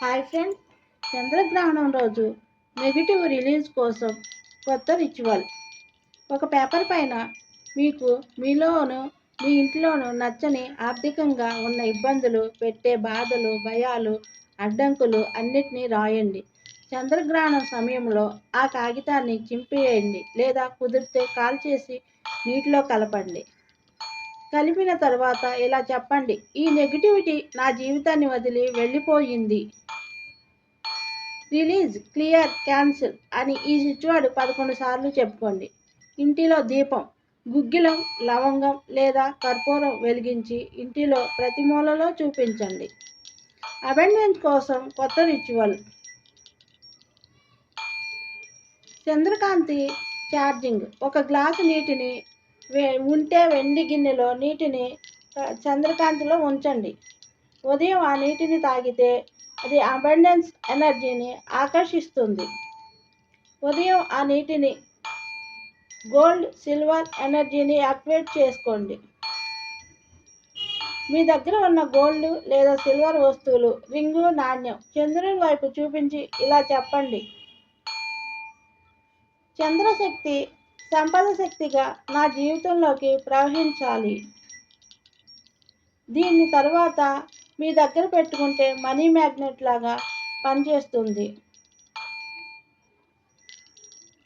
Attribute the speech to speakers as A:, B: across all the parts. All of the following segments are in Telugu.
A: హాయ్ ఫ్రెండ్స్ చంద్రగ్రహణం రోజు నెగిటివ్ రిలీజ్ కోసం కొత్త రిచువల్. ఒక పేపర్ పైన మీకు మీలోను మీ ఇంట్లోనూ నచ్చని ఆర్థికంగా ఉన్న ఇబ్బందులు పెట్టే బాధలు భయాలు అడ్డంకులు అన్నిటినీ రాయండి. చంద్రగ్రహణం సమయంలో ఆ కాగితాన్ని చింపేయండి లేదా కుదిరితే కాల్చేసి నీటిలో కలపండి. కలిపిన తర్వాత ఇలా చెప్పండి ఈ నెగిటివిటీ నా జీవితాన్ని వదిలి వెళ్ళిపోయింది. రిలీజ్ క్లియర్ క్యాన్సిల్ అని ఈ రిచువల్ పదకొండు సార్లు చెప్పుకోండి. ఇంటిలో దీపం గుగ్గిలం లవంగం లేదా కర్పూరం వెలిగించి ఇంటిలో ప్రతి మూలలో చూపించండి. అబెండెన్స్ కోసం కొత్త రిచువల్. చంద్రకాంతి ఛార్జింగ్. ఒక గ్లాసు నీటిని వే- ఉంటే వెండి గిన్నెలో నీటిని చంద్రకాంతిలో ఉంచండి. ఉదయం ఆ నీటిని తాగితే అది అబండెన్స్ ఎనర్జీని ఆకర్షిస్తుంది. ఉదయం ఆ నీటిని గోల్డ్ సిల్వర్ ఎనర్జీని యాక్టివేట్ చేసుకోండి. మీ దగ్గర ఉన్న గోల్డ్ లేదా సిల్వర్ వస్తువులు రింగు నాణ్యం చంద్రుని వైపు చూపించి ఇలా చెప్పండి. చంద్రశక్తి సంపద శక్తిగా నా జీవితంలోకి ప్రవహించాలి. దీన్ని తర్వాత మీ దగ్గర పెట్టుకుంటే మనీ మ్యాగ్నెట్ లాగా పనిచేస్తుంది.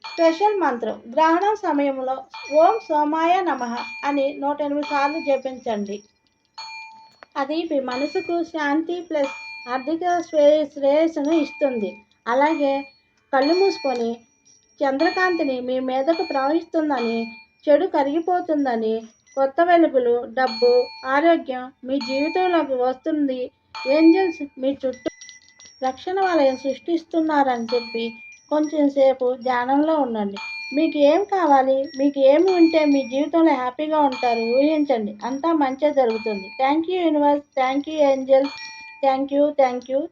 A: స్పెషల్ మంత్రం గ్రహణం సమయంలో ఓం సోమాయ నమః అని నూట ఎనిమిది సార్లు జపించండి. అది మీ మనసుకు శాంతి ప్లస్ ఆర్థిక శ్రేయ శ్రేయస్సును ఇస్తుంది. అలాగే కళ్ళు మూసుకొని చంద్రకాంతిని మీ మీదకు ప్రవహిస్తుందని చెడు కరిగిపోతుందని కొత్త వెలుగులు డబ్బు ఆరోగ్యం మీ జీవితంలోకి వస్తుంది. ఏంజల్స్ మీ చుట్టూ రక్షణ వలయం సృష్టిస్తున్నారని చెప్పి కొంచెం సేపు ధ్యానంలో ఉండండి. మీకు ఏం కావాలి? మీకు ఏమి ఉంటే మీ జీవితంలో హ్యాపీగా ఉంటారు? ఊహించండి. అంతా మంచిగా జరుగుతుంది. Thank you universe. Thank you angels. Thank you. Thank you.